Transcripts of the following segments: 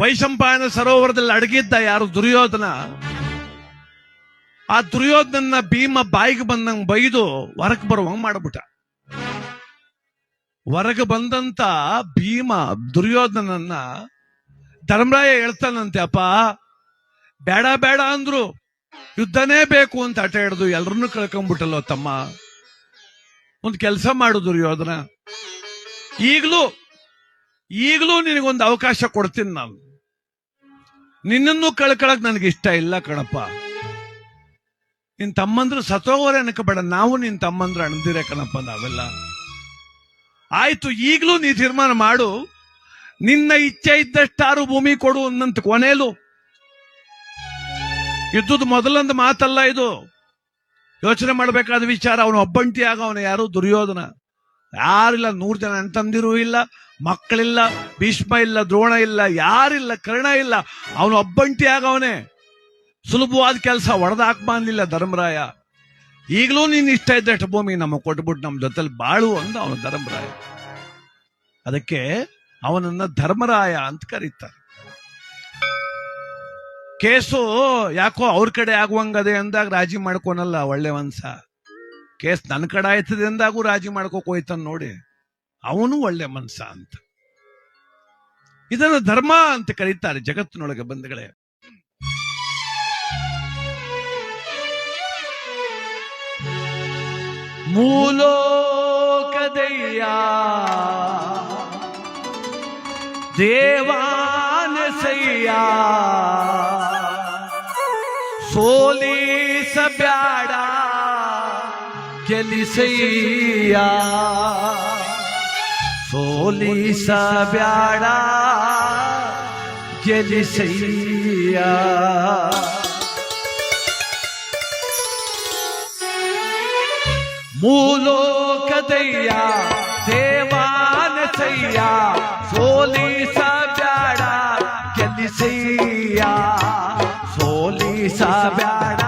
ವೈಶಂಪಾಯನ ಸರೋವರದಲ್ಲಿ ಅಡಗಿದ್ದ ಯಾರು ದುರ್ಯೋಧನ? ಆ ದುರ್ಯೋಧನ ಭೀಮ ಬಾಯಿಗೆ ಬಂದಂಗೆ ಬೈದು ಹೊರಗೆ ಬರುವಂಗೆ ಮಾಡ್ಬಿಟ್ಟ. ಹೊರಗೆ ಬಂದಂತ ಭೀಮ ದುರ್ಯೋಧನನ್ನ ಧರ್ಮರಾಯ ಹೇಳ್ತಾನಂತೆ, ಅಪ್ಪ, ಬೇಡ ಬೇಡ ಅಂದ್ರು. ಯುದ್ಧನೇ ಬೇಕು ಅಂತ ಆಟ ಹಿಡಿದು ಎಲ್ರನ್ನೂ ಕಳ್ಕೊಂಡ್ಬಿಟ್ಟಲ್ಲೋ ತಮ್ಮ. ಒಂದು ಕೆಲಸ ಮಾಡು ದುರ್ಯೋಧನ. ಈಗಲೂ ಈಗಲೂ ನಿನಗೊಂದು ಅವಕಾಶ ಕೊಡ್ತೀನಿ ನಾನು. ನಿನ್ನನ್ನು ಕಳ್ಕೊಳಕ್ ನನಗೆ ಇಷ್ಟ ಇಲ್ಲ ಕಣಪ್ಪ. ನಿನ್ ತಮ್ಮಂದ್ರು ಸತ್ತೋಗೋರೆ ಅನ್ಕೋಬೇಡ. ನಾವು ನಿನ್ ತಮ್ಮಂದ್ರು ಅಣದಿರ ಕಣಪ್ಪ ನಾವೆಲ್ಲ. ಆಯ್ತು, ಈಗಲೂ ನೀ ತೀರ್ಮಾನ ಮಾಡು. ನಿನ್ನ ಇಚ್ಛೆ ಇದ್ದಷ್ಟಾರು ಭೂಮಿ ಕೊಡು ಅನ್ನಂತ ಕೊನೆಯಲು ಇದ್ದುದು ಮೊದಲೊಂದು ಮಾತಲ್ಲ ಇದು. ಯೋಚನೆ ಮಾಡಬೇಕಾದ ವಿಚಾರ, ಅವನು ಒಬ್ಬಂಟಿಯಾಗ ಅವನು ಯಾರು ದುರ್ಯೋಧನ. ಯಾರಿಲ್ಲ, ನೂರು ಜನ ಅಂತಂದಿರೂ ಇಲ್ಲ. ಮಕ್ಕಳಿಲ್ಲ, ಭೀಷ್ಮ ಇಲ್ಲ, ದ್ರೋಣ ಇಲ್ಲ, ಯಾರಿಲ್ಲ, ಕರ್ಣ ಇಲ್ಲ. ಅವನು ಒಬ್ಬಂಟಿ ಆಗವನೇ. ಸುಲಭವಾದ ಕೆಲಸ ಹೊಡೆದ ಹಾಕ್ಬಾನ್ಲಿಲ್ಲ ಧರ್ಮರಾಯ. ಈಗಲೂ ನೀನು ಇಷ್ಟ ಇದ್ದಷ್ಟು ಭೂಮಿ ನಮ್ಮ ಕೊಟ್ಬಿಟ್ಟು ನಮ್ಮ ಜೊತೆಲಿ ಬಾಳು ಅಂದ ಅವನು ಧರ್ಮರಾಯ. ಅದಕ್ಕೆ ಅವನನ್ನ ಧರ್ಮರಾಯ ಅಂತ ಕರೀತಾರೆ. ಕೇಸು ಯಾಕೋ ಅವ್ರ ಕಡೆ ಆಗುವಂಗದೆ ಅಂದಾಗ ರಾಜಿ ಮಾಡ್ಕೊನಲ್ಲ ಒಳ್ಳೆ ಒಂದ್ಸ ಕೇಸ್ ನನ್ನ ಕಡೆ ಆಯ್ತದೆ ಅಂದಾಗೂ ರಾಜಿ ಮಾಡ್ಕೋಕ್ ಹೋಯ್ತಾನ ನೋಡಿ. ಅವನು ಒಳ್ಳೆ ಮನ್ಸ ಅಂತ. ಇದನ್ನು ಧರ್ಮ ಅಂತ ಕರೀತಾರೆ ಜಗತ್ತಿನೊಳಗೆ ಬಂಧುಗಳೇ. ಮೂಲೋಕದಯ್ಯ ದೇವಾನಸಯ್ಯ ಸೋಲಿಸಬ್ಯಾಡ ಗೆಲಿಸಯ್ಯ ಸೋಲಿಸಬ್ಯಾಡ ಗೆಲಿಸಯ್ಯ ಮೂಲೋಕದಯ್ಯ ದೇವಾನಸಯ್ಯ ಸೋಲಿಸ ಬ್ಯಾಡ ಗೆಲ್ಲಿಸಯ್ಯ ಸೋಲಿಸ ಬ್ಯಾಡ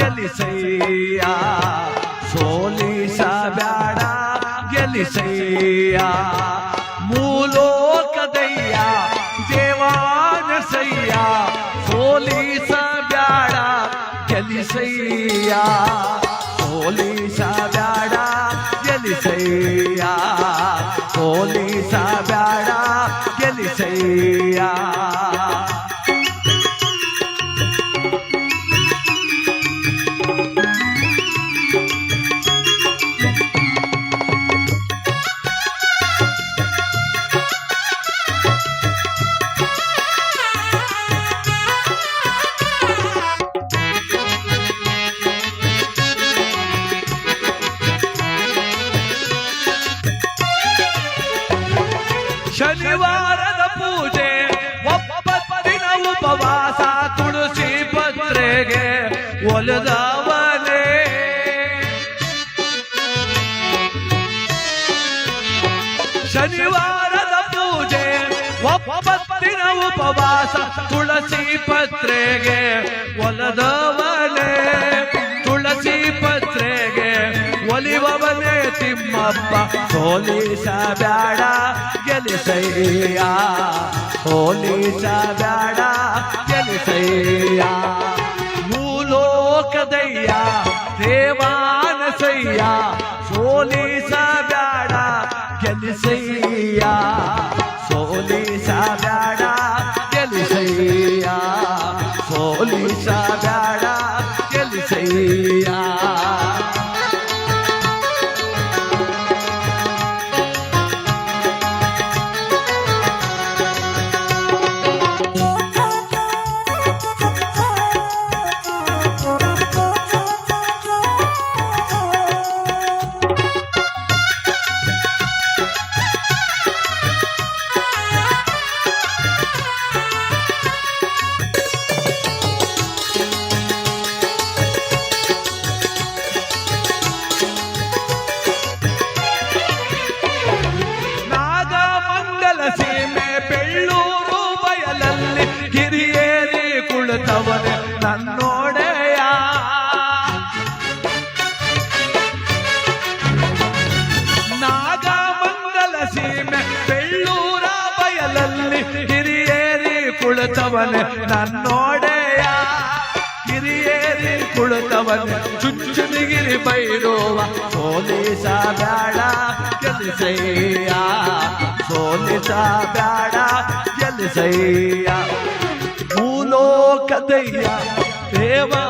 ಗೆಲ್ಲಿಸಯ್ಯ ಸೋಲಿಸ ಬ್ಯಾಡ ಗೆಲ್ಲಿಸಯ್ಯ ಮೂಲೋಕದಯ್ಯ ದೇವಾನಸಯ್ಯ ಸೋಲಿಸ ಬ್ಯಾಡ ಗೆಲ್ಲಿಸಯ್ಯ ಸೋಲಿಸ ಬ್ಯಾಡ ಗೆಲಿಸಯ್ಯ ಸೋಲಿಸ ಬ್ಯಾಡ ಗೆಲಿಸಯ್ಯ ಶನಿವಾರದ ಪೂಜೆ ಒಪ್ಪತ್ತಿನ ಉಪವಾಸ ತುಳಸಿ ಪತ್ರೆಗೆ ಒಲದವನೇ. ಶನಿವಾರದ ಪೂಜೆ ಒಪ್ಪತ್ತಿನ ಉಪವಾಸ ತುಳಸಿ ಪತ್ರೆಗೆ ಒಲದವನೇ. ತುಳಸಿ ಪತ್ರೆಗೆ ಒಲಿವವನೇ ತಿಮ್ಮಪ್ಪ. ಹೋಲಿಸ ಬ್ಯಾಡ ಗೆಲಿಸಯ್ಯ ಹೋಲಿಸ ಬ್ಯಾಡ ಗೆಲಿಸಯ್ಯ ಮೂಲೋಕದಯ್ಯ ದೇವಾನಸಯ್ಯ. ಸೋಲಿಸ ಬ್ಯಾಡ ಗೆಲಿಸಯ್ಯ ಸೋಲಿಸ ಸೀಮೆ ಬೆಳ್ಳೂರು ಬಯಲಲ್ಲಿ ಹಿರಿಯೇರಿ ಕುಳಿತವನೆ ನನ್ನೋಡೆಯ. ನಾಗಮಂಗಲ ಸೀಮೆ ಬೆಳ್ಳೂರ ಬಯಲಲ್ಲಿ ಹಿರಿಯೇರಿ ಕುಳಿತವನೆ ನನ್ನೋಡೆಯ. ಚುಚ್ಚುನಿಗಿರಿ ಬೈರುವ ಸೋಲಿಸ ಬ್ಯಾಡ ಗೆಲಿಸಯ್ಯ ಸೋಲಿಸ ಬ್ಯಾಡ ಗೆಲಿಸಯ್ಯ ಮೂಲೋಕದಯ್ಯ ದೇವಾ.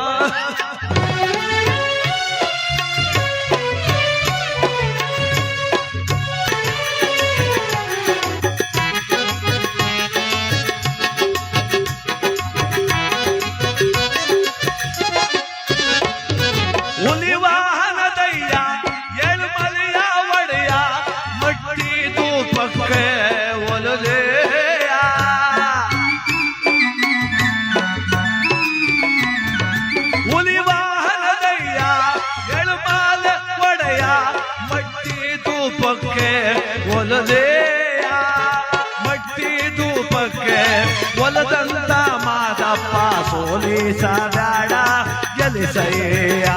ಸೋಲಿಸ ಬ್ಯಾಡ ಗೆಲಿಸಯ್ಯ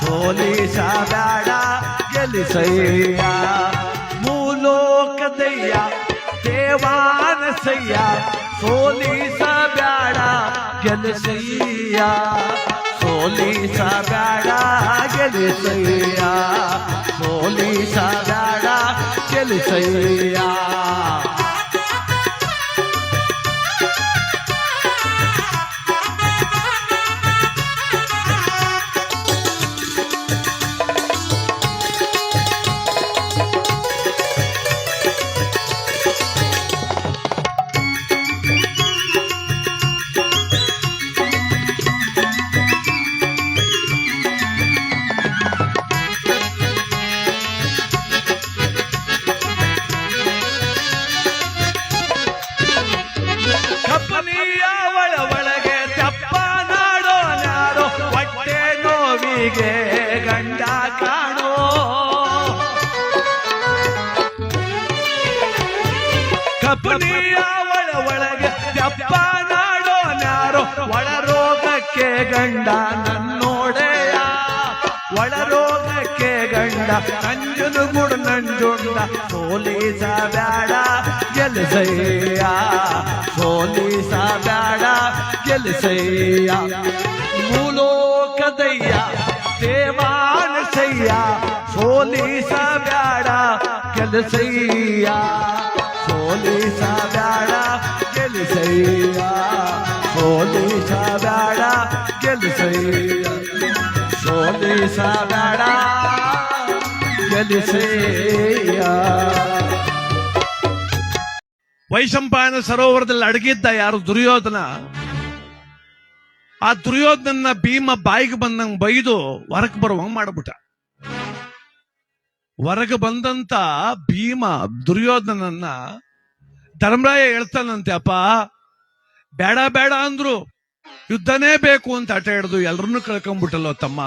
ಸೋಲಿಸ ಬ್ಯಾಡ ಗೆಲಿಸಯ್ಯ ಮೂಲೋಕದಯ್ಯ ದೇವಾನಸಯ್ಯ ಸೋಲಿಸ ಬ್ಯಾಡ ಗೆಲಿಸಯ್ಯ ಸೋಲಿಸ ಬ್ಯಾಡ ಗೆಲಿಸಯ್ಯ ಸೋಲಿಸ ಬ್ಯಾಡ ಗೆಲಿಸಯ್ಯ ಗಂಡ ನನ್ನೋಡೆಯ ಒಳ ರೋಗಕ್ಕೆ ಗಂಡ, ನಂಜನು ಗುಡ ನಂಜುಂಡ, ಸೋಲಿಸ ಬ್ಯಾಡ ಗೆಲ್ಸಯ್ಯ ಸೋಲಿಸ ಬ್ಯಾಡ ಗೆಲ್ಸಯ್ಯ ಮೂಲೋಕದಯ್ಯ ದೇವಾನಸಯ್ಯ, ಸೋಲಿಸ ಬ್ಯಾಡ ಗೆಲ್ಸಯ್ಯ ವೈಶಂಪಾಯನ ಸರೋವರದಲ್ಲಿ ಅಡಗಿದ್ದ ಯಾರು ದುರ್ಯೋಧನ? ಆ ದುರ್ಯೋಧನ ಭೀಮ ಬಾಯಿಗೆ ಬಂದಂಗ್ ಬೈದು ಹೊರಕ್ ಬರುವಂಗ್ ಮಾಡ್ಬಿಟ್ಟ. ಹೊರಗೆ ಬಂದಂತ ಭೀಮ ದುರ್ಯೋಧನನ್ನ ಧರ್ಮರಾಯ ಹೇಳ್ತಾನಂತೆ ಅಪ್ಪ ಬೇಡ ಬೇಡ ಅಂದ್ರು. ಯುದ್ಧನೇ ಬೇಕು ಅಂತ ಆಟ ಹಿಡ್ದು ಎಲ್ರನ್ನೂ ಕಳ್ಕೊಂಡ್ಬಿಟ್ಟಲ್ಲೋ ತಮ್ಮ.